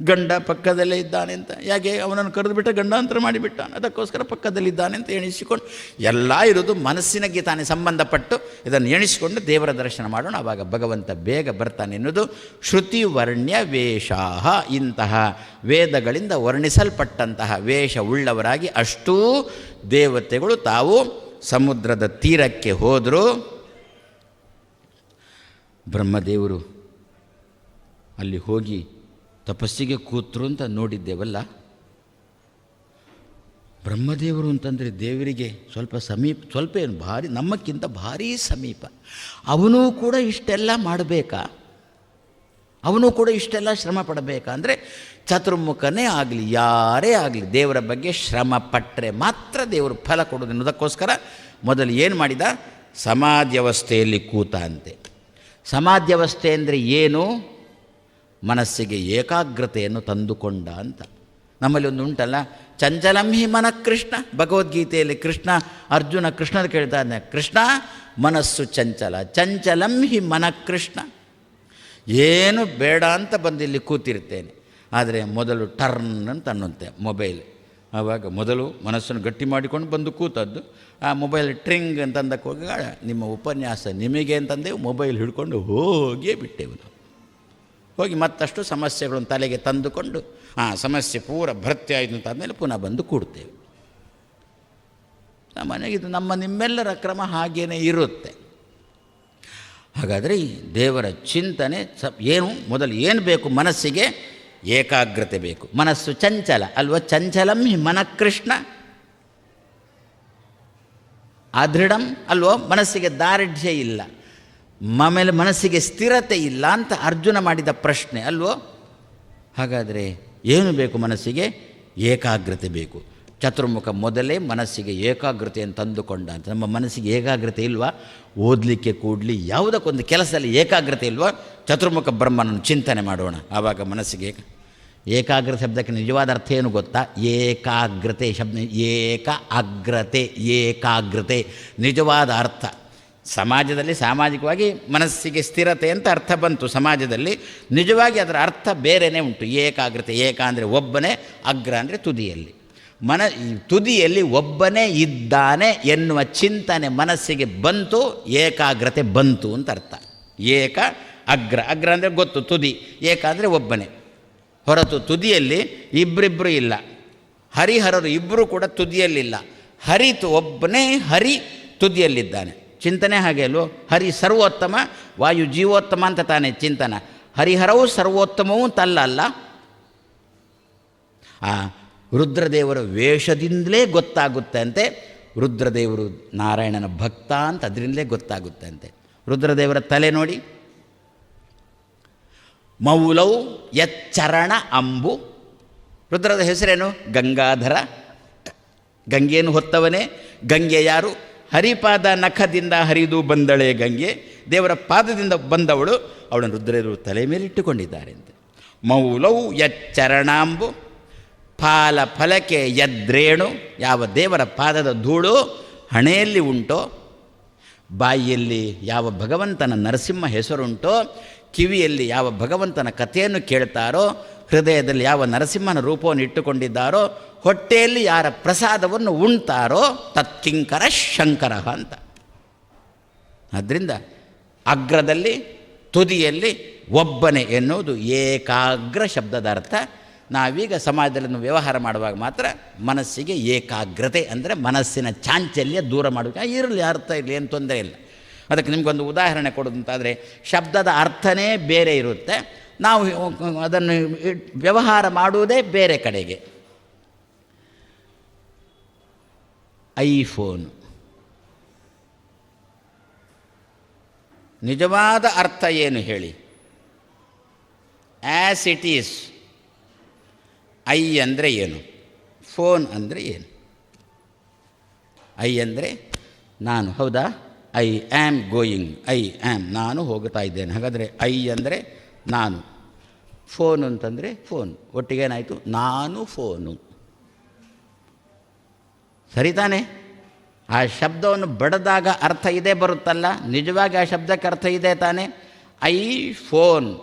ಗಂಡ ಪಕ್ಕದಲ್ಲೇ ಇದ್ದಾನೆ ಅಂತ ಯಾಕೆ? ಅವನನ್ನು ಕರೆದುಬಿಟ್ಟ ಗಂಡಾಂತರ ಮಾಡಿಬಿಟ್ಟಾನೆ. ಅದಕ್ಕೋಸ್ಕರ ಪಕ್ಕದಲ್ಲಿದ್ದಾನೆ ಅಂತ ಎಣಿಸಿಕೊಂಡು ಎಲ್ಲ ಇರೋದು ಮನಸ್ಸಿನಗೆ ತಾನೇ ಸಂಬಂಧಪಟ್ಟು ಇದನ್ನು ಎಣಿಸಿಕೊಂಡು ದೇವರ ದರ್ಶನ ಮಾಡೋಣ. ಆವಾಗ ಭಗವಂತ ಬೇಗ ಬರ್ತಾನೆ ಎನ್ನುವುದು ಶ್ರುತಿ ವರ್ಣ್ಯ ವೇಷಾಹ. ಇಂತಹ ವೇದಗಳಿಂದ ವರ್ಣಿಸಲ್ಪಟ್ಟಂತಹ ವೇಷ ಉಳ್ಳವರಾಗಿ ಅಷ್ಟೂ ದೇವತೆಗಳು ತಾವು ಸಮುದ್ರದ ತೀರಕ್ಕೆ ಹೋದರು. ಬ್ರಹ್ಮದೇವರು ಅಲ್ಲಿ ಹೋಗಿ ತಪಸ್ಸಿಗೆ ಕೂತರು ಅಂತ ನೋಡಿದ್ದೇವಲ್ಲ? ಬ್ರಹ್ಮದೇವರು ಅಂತಂದರೆ ದೇವರಿಗೆ ಸ್ವಲ್ಪ ಸಮೀಪ, ಸ್ವಲ್ಪ ಏನು ಭಾರಿ, ನಮ್ಮಕ್ಕಿಂತ ಭಾರೀ ಸಮೀಪ. ಅವನೂ ಕೂಡ ಇಷ್ಟೆಲ್ಲ ಮಾಡಬೇಕಾ? ಅವನು ಕೂಡ ಇಷ್ಟೆಲ್ಲ ಶ್ರಮ ಪಡಬೇಕಾ? ಅಂದರೆ ಚತುರ್ಮುಖನೇ ಆಗಲಿ, ಯಾರೇ ಆಗಲಿ, ದೇವರ ಬಗ್ಗೆ ಶ್ರಮ ಪಟ್ಟರೆ ಮಾತ್ರ ದೇವರು ಫಲ ಕೊಡೋದು ಅನ್ನೋದಕ್ಕೋಸ್ಕರ ಮೊದಲು ಏನು ಮಾಡಿದ? ಸಮಾಧ್ಯವಸ್ಥೆಯಲ್ಲಿ ಕೂತ ಅಂತೆ. ಸಮಾಧ್ಯವಸ್ಥೆ ಅಂದರೆ ಏನು? ಮನಸ್ಸಿಗೆ ಏಕಾಗ್ರತೆಯನ್ನು ತಂದುಕೊಂಡ ಅಂತ. ನಮ್ಮಲ್ಲಿ ಒಂದು ಉಂಟಲ್ಲ, ಚಂಚಲಂ ಹಿ ಮನ ಕೃಷ್ಣ, ಭಗವದ್ಗೀತೆಯಲ್ಲಿ ಕೃಷ್ಣ, ಅರ್ಜುನ ಕೃಷ್ಣನ ಕೇಳ್ತಾ ಇದ್ದಾನೆ ಕೃಷ್ಣ, ಮನಸ್ಸು ಚಂಚಲ, ಚಂಚಲಂ ಹಿ ಮನ ಕೃಷ್ಣ. ಏನು ಬೇಡ ಅಂತ ಬಂದು ಇಲ್ಲಿ ಕೂತಿರ್ತೇನೆ, ಆದರೆ ಮೊದಲು ಟರ್ನ್ ಅಂತ ಅನ್ನುತ್ತೆ ಮೊಬೈಲ್. ಆವಾಗ ಮೊದಲು ಮನಸ್ಸನ್ನು ಗಟ್ಟಿ ಮಾಡಿಕೊಂಡು ಬಂದು ಕೂತದ್ದು, ಆ ಮೊಬೈಲ್ ಟ್ರಿಂಗ್ ಅಂತಂದಕ್ಕೆ ಹೋಗಿ ನಿಮ್ಮ ಉಪನ್ಯಾಸ ನಿಮಗೆ ಅಂತಂದೇವು, ಮೊಬೈಲ್ ಹಿಡ್ಕೊಂಡು ಹೋಗಿಯೇ ಬಿಟ್ಟೆವು ನಾವು. ಹೋಗಿ ಮತ್ತಷ್ಟು ಸಮಸ್ಯೆಗಳನ್ನು ತಲೆಗೆ ತಂದುಕೊಂಡು, ಆ ಸಮಸ್ಯೆ ಪೂರ ಭರ್ತಿ ಆಯಿತು ಅಂತ ಆದಮೇಲೆ ಪುನಃ ಬಂದು ಕೂಡ್ತೇವೆ. ಸಾಮಾನ್ಯವಾಗಿ ಇದು ನಮ್ಮ ನಿಮ್ಮೆಲ್ಲರ ಕ್ರಮ ಹಾಗೇನೇ ಇರುತ್ತೆ. ಹಾಗಾದರೆ ದೇವರ ಚಿಂತನೆ ಸ, ಏನು? ಮೊದಲು ಏನು ಬೇಕು? ಮನಸ್ಸಿಗೆ ಏಕಾಗ್ರತೆ ಬೇಕು. ಮನಸ್ಸು ಚಂಚಲ, ಅಲ್ವ? ಚಂಚಲಂ ಹಿ ಮನಕೃಷ್ಣ. ಅದೃಢಂ, ಅಲ್ವೋ? ಮನಸ್ಸಿಗೆ ದಾರ್ಢ್ಯ ಇಲ್ಲ. ಆಮೇಲೆ ಮನಸ್ಸಿಗೆ ಸ್ಥಿರತೆ ಇಲ್ಲ ಅಂತ ಅರ್ಜುನ ಮಾಡಿದ ಪ್ರಶ್ನೆ, ಅಲ್ವೋ? ಹಾಗಾದರೆ ಏನು ಬೇಕು ಮನಸ್ಸಿಗೆ? ಏಕಾಗ್ರತೆ ಬೇಕು. ಚತುರ್ಮುಖ ಮೊದಲೇ ಮನಸ್ಸಿಗೆ ಏಕಾಗ್ರತೆಯನ್ನು ತಂದುಕೊಂಡ ಅಂತ. ನಮ್ಮ ಮನಸ್ಸಿಗೆ ಏಕಾಗ್ರತೆ ಇಲ್ವಾ? ಓದಲಿಕ್ಕೆ ಕೂಡಲಿ ಯಾವುದಕ್ಕೊಂದು ಕೆಲಸದಲ್ಲಿ ಏಕಾಗ್ರತೆ ಇಲ್ವಾ? ಚತುರ್ಮುಖ ಬ್ರಹ್ಮನನ್ನು ಚಿಂತನೆ ಮಾಡೋಣ. ಆವಾಗ ಮನಸ್ಸಿಗೆ ಏಕಾಗ್ರತೆ ಏಕಾಗ್ರ ಶಬ್ದಕ್ಕೆ ನಿಜವಾದ ಅರ್ಥ ಏನು ಗೊತ್ತಾ? ಏಕಾಗ್ರತೆ ಶಬ್ದ, ಏಕ ಅಗ್ರತೆ, ಏಕಾಗ್ರತೆ. ನಿಜವಾದ ಅರ್ಥ. ಸಮಾಜದಲ್ಲಿ ಸಾಮಾಜಿಕವಾಗಿ ಮನಸ್ಸಿಗೆ ಸ್ಥಿರತೆ ಅಂತ ಅರ್ಥ ಬಂತು ಸಮಾಜದಲ್ಲಿ. ನಿಜವಾಗಿ ಅದರ ಅರ್ಥ ಬೇರೆಯೇ ಉಂಟು. ಏಕಾಗ್ರತೆ, ಏಕ ಅಂದರೆ ಒಬ್ಬನೇ, ಅಗ್ರ ಅಂದರೆ ತುದಿಯಲ್ಲಿ. ಮನ ತುದಿಯಲ್ಲಿ ಒಬ್ಬನೇ ಇದ್ದಾನೆ ಎನ್ನುವ ಚಿಂತನೆ ಮನಸ್ಸಿಗೆ ಬಂತು, ಏಕಾಗ್ರತೆ ಬಂತು ಅಂತ ಅರ್ಥ. ಏಕ, ಅಗ್ರ ಅಗ್ರ ಅಂದರೆ ಗೊತ್ತು, ತುದಿ. ಏಕ ಅಂದರೆ ಒಬ್ಬನೇ. ಹೊರತು ತುದಿಯಲ್ಲಿ ಇಬ್ಬರಿಬ್ಬರು ಇಲ್ಲ. ಹರಿಹರರು ಇಬ್ಬರು ಕೂಡ ತುದಿಯಲ್ಲಿಲ್ಲ. ಹರಿತು ಒಬ್ಬನೇ, ಹರಿ ತುದಿಯಲ್ಲಿದ್ದಾನೆ. ಚಿಂತನೆ ಹಾಗೆ ಅಲ್ವೋ? ಹರಿ ಸರ್ವೋತ್ತಮ, ವಾಯು ಜೀವೋತ್ತಮ ಅಂತ ತಾನೇ ಚಿಂತನ. ಹರಿಹರವು ಸರ್ವೋತ್ತಮವೂ ತಲ್ಲ ಅಲ್ಲ. ಆ ರುದ್ರದೇವರ ವೇಷದಿಂದಲೇ ಗೊತ್ತಾಗುತ್ತೆ ಅಂತೆ ರುದ್ರದೇವರು ನಾರಾಯಣನ ಭಕ್ತ ಅಂತ ಅದರಿಂದಲೇ ಅಂತೆ ರುದ್ರದೇವರ ತಲೆ ನೋಡಿ. ಮೌಲೌ ಯಚ್ಚರಣ ಅಂಬು. ರುದ್ರದ ಹೆಸರೇನು? ಗಂಗಾಧರ. ಗಂಗೆಯನ್ನು ಹೊತ್ತವನೇ. ಗಂಗೆ ಯಾರು ಹರಿಪಾದ ನಖದಿಂದ ಹರಿದು ಬಂದಳೆ ಗಂಗೆ. ದೇವರ ಪಾದದಿಂದ ಬಂದವಳು. ಅವಳನ್ನು ರುದ್ರರು ತಲೆ ಮೇಲೆ ಇಟ್ಟುಕೊಂಡಿದ್ದಾರೆ ಅಂತೆ ಮೌಲೌ ಯಚ್ಚರಣಾಂಬು ಫಾಲ ಫಲಕೆ ಯದ್ರೇಣು. ಯಾವ ದೇವರ ಪಾದದ ಧೂಳು ಹಣೆಯಲ್ಲಿ ಉಂಟೋ. ಬಾಯಿಯಲ್ಲಿ ಯಾವ ಭಗವಂತನ ನರಸಿಂಹ ಹೆಸರುಂಟೋ. ಕಿವಿಯಲ್ಲಿ ಯಾವ ಭಗವಂತನ ಕಥೆಯನ್ನು ಕೇಳ್ತಾರೋ ಹೃದಯದಲ್ಲಿ ಯಾವ ನರಸಿಂಹನ ರೂಪವನ್ನು ಇಟ್ಟುಕೊಂಡಿದ್ದಾರೋ, ಹೊಟ್ಟೆಯಲ್ಲಿ ಯಾರ ಪ್ರಸಾದವನ್ನು ಉಣ್ತಾರೋ, ತತ್ಕಿಂಕರ ಶಂಕರ ಅಂತ. ಆದ್ದರಿಂದ ಅಗ್ರದಲ್ಲಿ, ತುದಿಯಲ್ಲಿ ಒಬ್ಬನೇ ಎನ್ನುವುದು ಏಕಾಗ್ರ ಶಬ್ದದ ಅರ್ಥ. ನಾವೀಗ ಸಮಾಜದಲ್ಲಿ ವ್ಯವಹಾರ ಮಾಡುವಾಗ ಮಾತ್ರ ಮನಸ್ಸಿಗೆ ಏಕಾಗ್ರತೆ ಅಂದರೆ ಮನಸ್ಸಿನ ಚಾಂಚಲ್ಯ ದೂರ ಮಾಡಬೇಕು ಇರಲಿ, ಅರ್ಥ ಇರಲಿ, ಏನು ತೊಂದರೆ ಇಲ್ಲ. ಅದಕ್ಕೆ ನಿಮಗೊಂದು ಉದಾಹರಣೆ ಕೊಡೋದಂತಾದರೆ, ಶಬ್ದದ ಅರ್ಥನೇ ಬೇರೆ ಇರುತ್ತೆ. ನಾವು ಅದನ್ನು ವ್ಯವಹಾರ ಮಾಡುವುದೇ ಬೇರೆ ಕಡೆಗೆ. ಐಫೋನ್. ನಿಜವಾದ ಅರ್ಥ ಏನು ಹೇಳಿ? ಆ್ಯಸ್ ಇಟ್ ಈಸ್ ಐ ಅಂದರೆ ಏನು? ಫೋನ್ ಅಂದರೆ ಏನು? ಐ ಅಂದರೆ ನಾನು, ಹೌದಾ? I am going, I am ನಾನು ಹೋಗ್ತಾ ಇದ್ದೇನೆ. ಹಾಗಾದರೆ ಐ ಅಂದರೆ ನಾನು. ಫೋನ್ ಅಂತಂದರೆ ಫೋನ್. ಒಟ್ಟಿಗೆ ಏನಾಯಿತು ನಾನು ಫೋನು. ಸರಿ ತಾನೇ? ಆ ಶಬ್ದವನ್ನು ಬಡದಾಗ ಅರ್ಥ ಇದೆ ಬರುತ್ತಲ್ಲ? ನಿಜವಾಗಿ ಆ ಶಬ್ದಕ್ಕೆ ಅರ್ಥ ಇದೆ ತಾನೆ? I phone.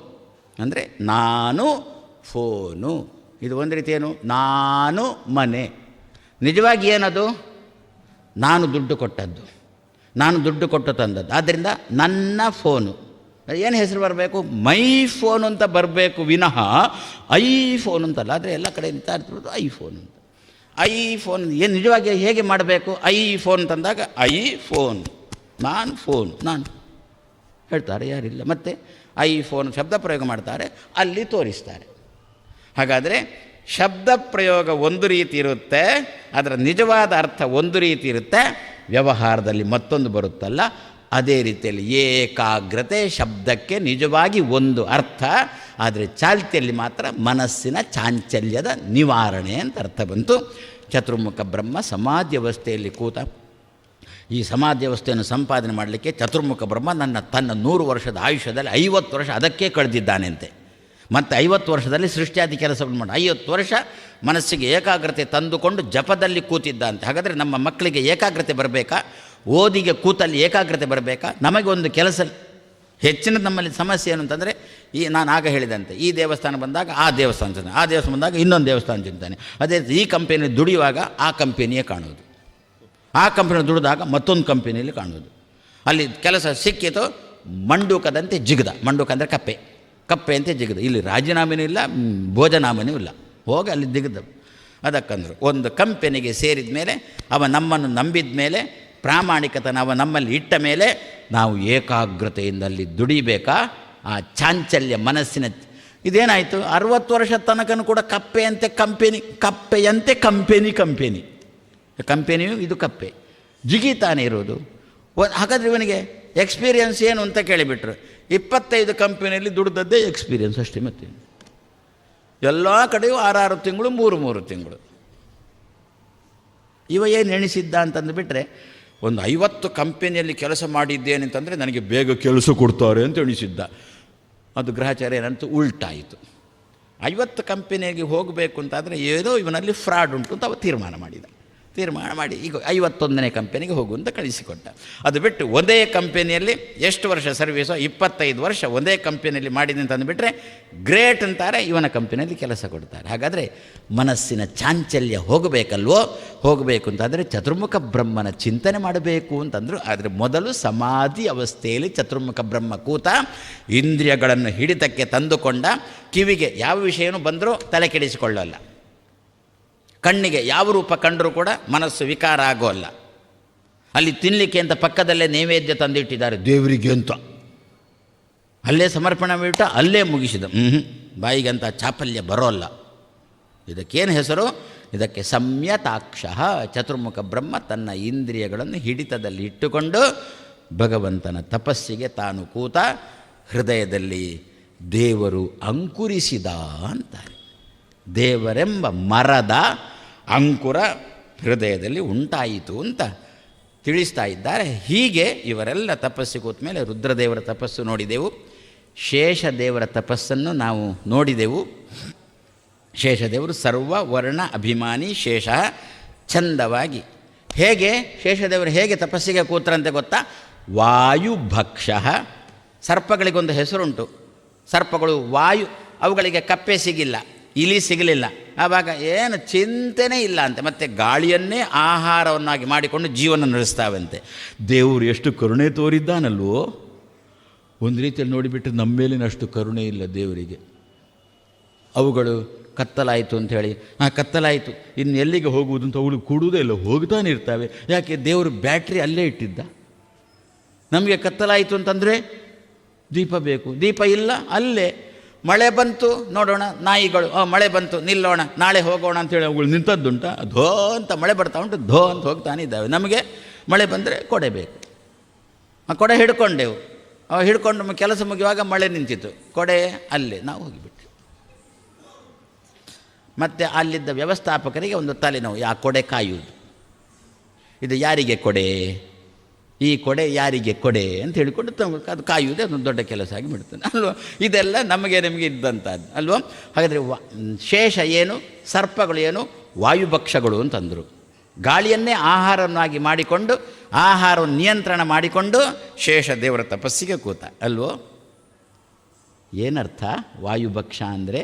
ಅಂದರೆ ನಾನು ಫೋನು. ಇದು ಒಂದು ರೀತಿ ಏನು? ನಾನು ಮನೆ. ನಿಜವಾಗಿ ಏನದು? ನಾನು ದುಡ್ಡು ಕೊಟ್ಟದ್ದು. ನಾನು ದುಡ್ಡು ಕೊಟ್ಟು ತಂದದ್ದು. ಆದ್ದರಿಂದ ನನ್ನ ಫೋನು. ಏನು ಹೆಸರು ಬರಬೇಕು? ಮೈ ಫೋನ್ ಅಂತ ಬರಬೇಕು ವಿನಃ ಐ ಫೋನ್ ಅಂತಲ್ಲ, ಆದರೆ ಎಲ್ಲ ಕಡೆ ನಿಂತ ಇರ್ತಿರೋದು ಐ ಫೋನ್ ಅಂತ. ಐ ಫೋನ್ ಏನು ನಿಜವಾಗಿ ಹೇಗೆ ಮಾಡಬೇಕು? ಐ ಫೋನ್ ತಂದಾಗ ಐ ಫೋನ್, ನಾನು ಫೋನ್, ನಾನು. ಹೇಳ್ತಾರೆ, ಯಾರಿಲ್ಲ. ಮತ್ತು ಐ ಫೋನ್ ಶಬ್ದ ಪ್ರಯೋಗ ಮಾಡ್ತಾರೆ, ಅಲ್ಲಿ ತೋರಿಸ್ತಾರೆ. ಹಾಗಾದರೆ ಶಬ್ದ ಪ್ರಯೋಗ ಒಂದು ರೀತಿ ಇರುತ್ತೆ, ಅದರ ನಿಜವಾದ ಅರ್ಥ ಒಂದು ರೀತಿ ಇರುತ್ತೆ, ವ್ಯವಹಾರದಲ್ಲಿ ಮತ್ತೊಂದು ಬರುತ್ತಲ್ಲ ಅದೇ ರೀತಿಯಲ್ಲಿ ಏಕಾಗ್ರತೆ ಶಬ್ದಕ್ಕೆ ನಿಜವಾಗಿ ಒಂದು ಅರ್ಥ, ಆದರೆ ಚಾಲ್ತಿಯಲ್ಲಿ ಮಾತ್ರ ಮನಸ್ಸಿನ ಚಾಂಚಲ್ಯದ ನಿವಾರಣೆ ಅಂತ ಅರ್ಥ ಬಂತು. ಚತುರ್ಮುಖ ಬ್ರಹ್ಮ ಸಮಾಧಿ ಅವಸ್ಥೆಯಲ್ಲಿ ಕೂತ, ಈ ಸಮಾಧಿ ವ್ಯವಸ್ಥೆಯನ್ನು ಸಂಪಾದನೆ ಮಾಡಲಿಕ್ಕೆ ಚತುರ್ಮುಖ ಬ್ರಹ್ಮ ನನ್ನ, ತನ್ನ ನೂರು ವರ್ಷದ ಆಯುಷ್ಯದಲ್ಲಿ ಐವತ್ತು ವರ್ಷ ಅದಕ್ಕೆ ಕಳೆದಿದ್ದಾನೆಂತೆ. ಮತ್ತು ಐವತ್ತು ವರ್ಷದಲ್ಲಿ ಸೃಷ್ಟಿಯಾದಿ ಕೆಲಸ ಮಾಡಿ. ಐವತ್ತು ವರ್ಷ ಮನಸ್ಸಿಗೆ ಏಕಾಗ್ರತೆ ತಂದುಕೊಂಡು ಜಪದಲ್ಲಿ ಕೂತಿದ್ದಂತೆ ಹಾಗಾದರೆ ನಮ್ಮ ಮಕ್ಕಳಿಗೆ ಏಕಾಗ್ರತೆ ಬರಬೇಕಾ? ಓದಿಗೆ ಕೂತಲ್ಲಿ ಏಕಾಗ್ರತೆ ಬರಬೇಕಾ? ನಮಗೆ ಒಂದು ಕೆಲಸ ಹೆಚ್ಚಿನ ನಮ್ಮಲ್ಲಿ ಸಮಸ್ಯೆ ಏನು ಅಂತಂದರೆ ಈ ನಾನು ಆಗ ಹೇಳಿದಂತೆ, ಈ ದೇವಸ್ಥಾನ ಬಂದಾಗ ಆ ದೇವಸ್ಥಾನ ಆ ದೇವಸ್ಥಾನ ಬಂದಾಗ ಇನ್ನೊಂದು ದೇವಸ್ಥಾನ ಚಿಂತನೆ. ಅದೇ ಈ ಕಂಪೆನಿ ದುಡಿಯುವಾಗ ಆ ಕಂಪೆನಿಯೇ ಕಾಣುವುದು. ಆ ಕಂಪನಿ ದುಡಿದಾಗ ಮತ್ತೊಂದು ಕಂಪೆನಿಯಲ್ಲಿ ಕಾಣುವುದು. ಅಲ್ಲಿ ಕೆಲಸ ಸಿಕ್ಕಿತು, ಮಂಡೂಕದಂತೆ ಜಿಗದ. ಮಂಡೂಕ ಅಂದರೆ ಕಪ್ಪೆ. ಕಪ್ಪೆ ಅಂತೆ ಜಿಗದ. ಇಲ್ಲಿ ರಾಜೀನಾಮೆನೂ ಇಲ್ಲ ಭೋಜನಾಮನೂ ಇಲ್ಲ. ಹೋಗಿ ಅಲ್ಲಿ ಜಿಗದ. ಅದಕ್ಕಂದ್ರೆ, ಒಂದು ಕಂಪೆನಿಗೆ ಸೇರಿದ ಮೇಲೆ ಅವ ನಮ್ಮನ್ನು ನಂಬಿದ ಮೇಲೆ ಪ್ರಾಮಾಣಿಕತನ ನಾವು ನಮ್ಮಲ್ಲಿ ಇಟ್ಟ ಮೇಲೆ ನಾವು ಏಕಾಗ್ರತೆಯಿಂದಲ್ಲಿ ದುಡಿಬೇಕಾ? ಆ ಚಾಂಚಲ್ಯ ಮನಸ್ಸಿನ ಇದೇನಾಯಿತು? ಅರವತ್ತು ವರ್ಷ ತನಕನೂ ಕೂಡ ಕಪ್ಪೆಯಂತೆ ಕಂಪೆನಿ ಕಪ್ಪೆಯಂತೆ ಕಂಪೆನಿ ಕಂಪೆನಿ. ಕಂಪೆನಿಯು ಇದು ಕಪ್ಪೆ. ಜಿಗಿತಾನೆ ಇರೋದು. ಹಾಗಾದರೆ ಇವನಿಗೆ ಎಕ್ಸ್ಪೀರಿಯನ್ಸ್ ಏನು ಅಂತ ಕೇಳಿಬಿಟ್ರು. ಇಪ್ಪತ್ತೈದು ಕಂಪೆನಿಯಲ್ಲಿ ದುಡ್ದದ್ದೇ ಎಕ್ಸ್ಪೀರಿಯನ್ಸ್ ಅಷ್ಟೇ ಮತ್ತೆ. ಎಲ್ಲ ಕಡೆಯೂ ಆರಾರು ತಿಂಗಳು, ಮೂರು ಮೂರು ತಿಂಗಳು. ಇವ ಏನು ಎಣಿಸಿದ್ದ ಅಂತಂದು ಬಿಟ್ಟರೆ ಒಂದು ಐವತ್ತು ಕಂಪನಿಯಲ್ಲಿ ಕೆಲಸ ಮಾಡಿದ್ದೇನೆ ಅಂತಂದರೆ ನನಗೆ ಬೇಗ ಕೆಲಸ ಕೊಡ್ತಾರೆ ಅಂತ ಎಣಿಸಿದ್ದ. ಅದು ಗ್ರಹಚಾರ ಏನಂತ ಉಲ್ಟಾಯಿತು. ಐವತ್ತು ಕಂಪನಿಗೆ ಹೋಗಬೇಕು ಅಂತಾದರೆ ಏನೋ ಇವನಲ್ಲಿ ಫ್ರಾಡ್ ಉಂಟು ಅಂತ ಅವ ತೀರ್ಮಾನ ಮಾಡಿದ. ತೀರ್ಮಾನ ಮಾಡಿ ಈಗ ಐವತ್ತೊಂದನೇ ಕಂಪನಿಗೆ ಹೋಗು ಅಂತ ಕಳಿಸಿಕೊಟ್ಟ. ಅದು ಬಿಟ್ಟು ಒಂದೇ ಕಂಪನಿಯಲ್ಲಿ ಎಷ್ಟು ವರ್ಷ ಸರ್ವೀಸೋ ಇಪ್ಪತ್ತೈದು ವರ್ಷ ಒಂದೇ ಕಂಪನಿಯಲ್ಲಿ ಮಾಡಿದೆ ಅಂತ ಅಂದುಬಿಟ್ರೆ ಗ್ರೇಟ್ ಅಂತಾರೆ, ಇವನ ಕಂಪನಿಯಲ್ಲಿ ಕೆಲಸ ಕೊಡ್ತಾರೆ. ಹಾಗಾದರೆ ಮನಸ್ಸಿನ ಚಾಂಚಲ್ಯ ಹೋಗಬೇಕಲ್ವೋ? ಹೋಗಬೇಕು ಅಂತಂದರೆ ಚತುರ್ಮುಖ ಬ್ರಹ್ಮನ ಚಿಂತನೆ ಮಾಡಬೇಕು ಅಂತಂದರು. ಆದರೆ ಮೊದಲು ಸಮಾಧಿ ಅವಸ್ಥೆಯಲ್ಲಿ ಚತುರ್ಮುಖ ಬ್ರಹ್ಮ ಕೂತ ಇಂದ್ರಿಯಗಳನ್ನು ಹಿಡಿತಕ್ಕೆ ತಂದುಕೊಂಡ ಕಿವಿಗೆ ಯಾವ ವಿಷಯನೂ ಬಂದರೂ ತಲೆ ಕೆಡಿಸಿಕೊಳ್ಳಲ್ಲ. ಕಣ್ಣಿಗೆ ಯಾವ ರೂಪ ಕಂಡರೂ ಕೂಡ ಮನಸ್ಸು ವಿಕಾರ ಆಗೋಲ್ಲ ಅಲ್ಲಿ. ತಿನ್ನಲಿಕ್ಕೆ ಅಂತ ಪಕ್ಕದಲ್ಲೇ ನೈವೇದ್ಯ ತಂದಿಟ್ಟಿದ್ದಾರೆ ದೇವರಿಗೆ ಅಂತ. ಅಲ್ಲೇ ಸಮರ್ಪಣೆ ಬಿಟ್ಟು ಅಲ್ಲೇ ಮುಗಿಸಿದ. ಹ್ಞೂ ಬಾಯಿಗಂತ ಚಾಪಲ್ಯ ಬರೋಲ್ಲ ಇದಕ್ಕೇನು ಹೆಸರು? ಇದಕ್ಕೆ ಸಂಯತಾಕ್ಷ, ಚತುರ್ಮುಖ ಬ್ರಹ್ಮ ತನ್ನ ಇಂದ್ರಿಯಗಳನ್ನು ಹಿಡಿತದಲ್ಲಿ ಇಟ್ಟುಕೊಂಡು ಭಗವಂತನ ತಪಸ್ಸಿಗೆ ತಾನು ಕೂತ ಹೃದಯದಲ್ಲಿ ದೇವರು ಅಂಕುರಿಸಿದ ಅಂತಾರೆ. ದೇವರೆಂಬ ಮರದ ಅಂಕುರ ಹೃದಯದಲ್ಲಿ ಉಂಟಾಯಿತು ಅಂತ ತಿಳಿಸ್ತಾ ಇದ್ದಾರೆ. ಹೀಗೆ ಇವರೆಲ್ಲ ತಪಸ್ಸು ಕೂತ ಮೇಲೆ ರುದ್ರದೇವರ ತಪಸ್ಸು ನೋಡಿದೆವು. ಶೇಷದೇವರ ತಪಸ್ಸನ್ನು ನಾವು ನೋಡಿದೆವು. ಶೇಷದೇವರು ಸರ್ವ ವರ್ಣ ಅಭಿಮಾನಿ, ಶೇಷ ಚಂದವಾಗಿ ಹೇಗೆ? ಶೇಷದೇವರು ಹೇಗೆ ತಪಸ್ಸಿಗೆ ಕೂತ್ರಂತೆ ಗೊತ್ತಾ? ವಾಯುಭಕ್ಷ ಸರ್ಪಗಳಿಗೊಂದು ಹೆಸರುಂಟು. ಸರ್ಪಗಳು ವಾಯು, ಅವುಗಳಿಗೆ ಕಪ್ಪೆ ಸಿಗಿಲ್ಲ. ಇಲಿ ಸಿಗಲಿಲ್ಲ. ಆವಾಗ ಏನು ಚಿಂತೆನೇ ಇಲ್ಲ ಅಂತೆ, ಮತ್ತು ಗಾಳಿಯನ್ನೇ ಆಹಾರವನ್ನಾಗಿ ಮಾಡಿಕೊಂಡು ಜೀವನ ನಡೆಸ್ತಾವಂತೆ. ದೇವರು ಎಷ್ಟು ಕರುಣೆ ತೋರಿದ್ದಾನಲ್ವೋ. ಒಂದು ರೀತಿಯಲ್ಲಿ ನೋಡಿಬಿಟ್ಟು ನಮ್ಮ ಮೇಲಿನಷ್ಟು ಕರುಣೆ ಇಲ್ಲ ದೇವರಿಗೆ. ಅವುಗಳು ಕತ್ತಲಾಯಿತು ಅಂಥೇಳಿ ಹಾಂ ಕತ್ತಲಾಯಿತು. ಇನ್ನು ಎಲ್ಲಿಗೆ ಹೋಗುವುದು ಅಂತ ಅವಳು ಕೂಡುವುದೇ ಇಲ್ಲ, ಹೋಗ್ತಾನೆ ಇರ್ತವೆ. ಯಾಕೆ ದೇವರು ಬ್ಯಾಟ್ರಿ ಅಲ್ಲೇ ಇಟ್ಟಿದ್ದ? ನಮಗೆ ಕತ್ತಲಾಯಿತು ಅಂತಂದರೆ ದೀಪ ಬೇಕು. ದೀಪ ಇಲ್ಲ, ಅಲ್ಲೇ. ಮಳೆ ಬಂತು, ನೋಡೋಣ, ನಾಯಿಗಳು ಮಳೆ ಬಂತು, ನಿಲ್ಲೋಣ, ನಾಳೆ ಹೋಗೋಣ ಅಂತೇಳಿ ಅವುಗಳು ನಿಂತದ್ದುಂಟ? ಧೋ ಅಂತ ಮಳೆ ಬರ್ತಾ ಉಂಟು, ಧೋ ಅಂತ ಹೋಗ್ತಾನೆ ಇದ್ದಾವೆ. ನಮಗೆ ಮಳೆ ಬಂದರೆ ಕೊಡೆ ಬೇಕು. ಆ ಕೊಡೆ ಹಿಡ್ಕೊಂಡೆವು. ಹಿಡ್ಕೊಂಡು ಕೆಲಸ ಮುಗಿಯುವಾಗ ಮಳೆ ನಿಂತಿತ್ತು. ಕೊಡೆ ಅಲ್ಲೇ, ನಾವು ಹೋಗಿಬಿಟ್ಟು ಮತ್ತು ಅಲ್ಲಿದ್ದ ವ್ಯವಸ್ಥಾಪಕರಿಗೆ ಒಂದು ತಲೆನೋವು ಆ ಕೊಡೆ ಕಾಯುವುದು? ಇದು ಯಾರಿಗೆ ಕೊಡೆ? ಈ ಕೊಡೆ ಯಾರಿಗೆ ಕೊಡೆ ಅಂತ ಹೇಳಿಕೊಂಡು ತಮ್ಮ ಅದು ಕಾಯುವುದೇ ಅದೊಂದು ದೊಡ್ಡ ಕೆಲಸ ಆಗಿ ಬಿಡ್ತಾನೆ ಅಲ್ವಾ? ಇದೆಲ್ಲ ನಮಗೆ ನಿಮಗೆ ಇದ್ದಂಥದ್ದು ಅಲ್ವಾ? ಹಾಗಾದರೆ ವ, ಶೇಷ ಏನು, ಸರ್ಪಗಳು ಏನು, ವಾಯುಭಕ್ಷಗಳು ಅಂತಂದರು. ಗಾಳಿಯನ್ನೇ ಆಹಾರವನ್ನಾಗಿ ಮಾಡಿಕೊಂಡು, ಆಹಾರವನ್ನು ನಿಯಂತ್ರಣ ಮಾಡಿಕೊಂಡು ಶೇಷ ದೇವರ ತಪಸ್ಸಿಗೆ ಕೂತ, ಅಲ್ವೋ? ಏನರ್ಥ? ವಾಯುಭಕ್ಷ ಅಂದರೆ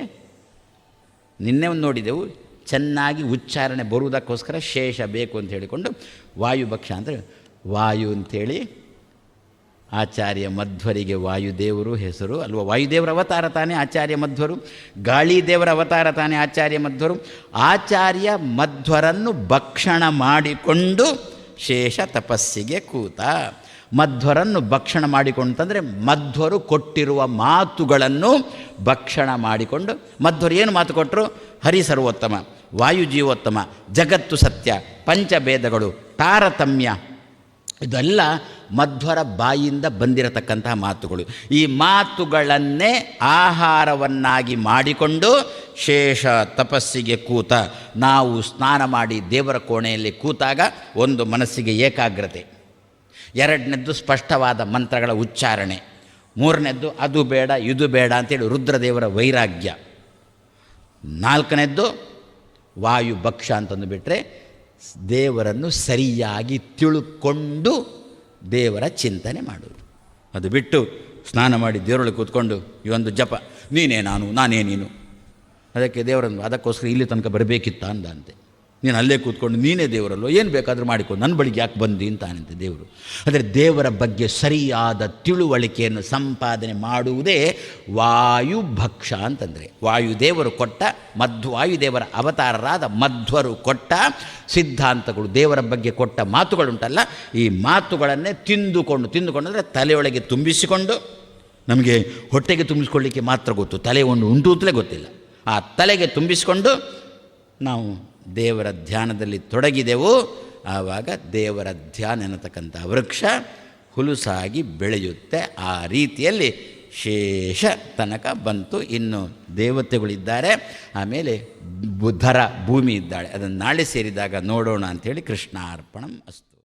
ನಿನ್ನೆ ಒಂದು ನೋಡಿದೆವು, ಚೆನ್ನಾಗಿ ಉಚ್ಚಾರಣೆ ಬರುವುದಕ್ಕೋಸ್ಕರ ಶೇಷ ಬೇಕು ಅಂತ ಹೇಳಿಕೊಂಡು ವಾಯುಭಕ್ಷ ಅಂದರೆ ವಾಯು ಅಂಥೇಳಿ ಆಚಾರ್ಯ ಮಧ್ವರಿಗೆ ವಾಯುದೇವರು ಹೆಸರು ಅಲ್ವಾ? ವಾಯುದೇವರ ಅವತಾರ ತಾನೇ ಆಚಾರ್ಯ ಮಧ್ವರು ಗಾಳಿ ದೇವರ ಅವತಾರ ತಾನೇ ಆಚಾರ್ಯ ಮಧ್ವರು. ಆಚಾರ್ಯ ಮಧ್ವರನ್ನು ಭಕ್ಷಣ ಮಾಡಿಕೊಂಡು ಶೇಷ ತಪಸ್ಸಿಗೆ ಕೂತ. ಮಧ್ವರನ್ನು ಭಕ್ಷಣ ಮಾಡಿಕೊಂಡಂತಂದರೆ ಮಧ್ವರು ಕೊಟ್ಟಿರುವ ಮಾತುಗಳನ್ನು ಭಕ್ಷಣ ಮಾಡಿಕೊಂಡು, ಮಧ್ವರು ಏನು ಮಾತು ಕೊಟ್ಟರು ಹರಿ ಸರ್ವೋತ್ತಮ ವಾಯುಜೀವೋತ್ತಮ ಜಗತ್ತು ಸತ್ಯ, ಪಂಚಭೇದಗಳು, ತಾರತಮ್ಯ ಇದೆಲ್ಲ ಮಧ್ವರ ಬಾಯಿಯಿಂದ ಬಂದಿರತಕ್ಕಂತಹ ಮಾತುಗಳು. ಈ ಮಾತುಗಳನ್ನೇ ಆಹಾರವನ್ನಾಗಿ ಮಾಡಿಕೊಂಡು ಶೇಷ ತಪಸ್ಸಿಗೆ ಕೂತ ನಾವು ಸ್ನಾನ ಮಾಡಿ ದೇವರ ಕೋಣೆಯಲ್ಲಿ ಕೂತಾಗ ಒಂದು ಮನಸ್ಸಿಗೆ ಏಕಾಗ್ರತೆ. ಎರಡನೇದ್ದು ಸ್ಪಷ್ಟವಾದ ಮಂತ್ರಗಳ ಉಚ್ಚಾರಣೆ. ಮೂರನೇದ್ದು ಅದು ಬೇಡ, ಇದು ಬೇಡ ಅಂತೇಳಿ ರುದ್ರದೇವರ ವೈರಾಗ್ಯ. ನಾಲ್ಕನೇದ್ದು ವಾಯು ಭಕ್ಷ ಅಂತಂದು ಬಿಟ್ಟರೆ ದೇವರನ್ನು ಸರಿಯಾಗಿ ತಿಳ್ಕೊಂಡು ದೇವರ ಚಿಂತನೆ ಮಾಡುವುದು ಅದು ಬಿಟ್ಟು ಸ್ನಾನ ಮಾಡಿ ದೇವರೊಳಗೆ ಕೂತ್ಕೊಂಡು, ಈ ಒಂದು ಜಪ, ನೀನೇ ನಾನು, ನಾನೇ ನೀನು. ಅದಕ್ಕೆ ದೇವರನ್ನು, ಅದಕ್ಕೋಸ್ಕರ ಇಲ್ಲಿ ತನಕ ಬರಬೇಕಿತ್ತ ಅಂದ ಅಂತೆ. ನೀನು ಅಲ್ಲೇ ಕೂತ್ಕೊಂಡು ನೀನೇ ದೇವರಲ್ಲೋ ಏನು ಬೇಕಾದರೂ ಮಾಡಿಕೊ. ನನ್ನ ಬಳಿಗೆ ಯಾಕೆ ಬಂದಿ ಅಂತಾನಂತೆ ದೇವರು. ಆದರೆ ದೇವರ ಬಗ್ಗೆ ಸರಿಯಾದ ತಿಳುವಳಿಕೆಯನ್ನು ಸಂಪಾದನೆ ಮಾಡುವುದೇ ವಾಯುಭಕ್ಷ ಅಂತಂದರೆ. ವಾಯುದೇವರು ಕೊಟ್ಟ ಮಧ್ವ, ವಾಯುದೇವರ ಅವತಾರರಾದ ಮಧ್ವರು ಕೊಟ್ಟ ಸಿದ್ಧಾಂತಗಳು. ದೇವರ ಬಗ್ಗೆ ಕೊಟ್ಟ ಮಾತುಗಳುಂಟಲ್ಲ, ಈ ಮಾತುಗಳನ್ನೇ ತಿಂದುಕೊಂಡು ತಿಂದುಕೊಂಡು ಅಂದರೆ ತಲೆಯೊಳಗೆ ತುಂಬಿಸಿಕೊಂಡು, ನಮಗೆ ಹೊಟ್ಟೆಗೆ ತುಂಬಿಸಿಕೊಳ್ಳಿಕ್ಕೆ ಮಾತ್ರ ಗೊತ್ತು. ತಲೆ ಒಂದು ಉಂಟು ಅಂತಲೇ ಗೊತ್ತಿಲ್ಲ. ಆ ತಲೆಗೆ ತುಂಬಿಸಿಕೊಂಡು ನಾವು ದೇವರ ಧ್ಯಾನದಲ್ಲಿ ತೊಡಗಿದೆವು, ಆವಾಗ ದೇವರ ಧ್ಯಾನ ಎನ್ನತಕ್ಕಂಥ ವೃಕ್ಷ ಹುಲುಸಾಗಿ ಬೆಳೆಯುತ್ತೆ. ಆ ರೀತಿಯಲ್ಲಿ ಶೇಷ ತನಕ ಬಂತು. ಇನ್ನು ದೇವತೆಗಳಿದ್ದಾರೆ. ಆಮೇಲೆ ಬುದ್ಧರ ಭೂಮಿ ಇದ್ದಾಳೆ. ಅದನ್ನು ನಾಳೆ ಸೇರಿದಾಗ ನೋಡೋಣ ಅಂಥೇಳಿ ಕೃಷ್ಣಾರ್ಪಣಂ ಅಸ್ತು.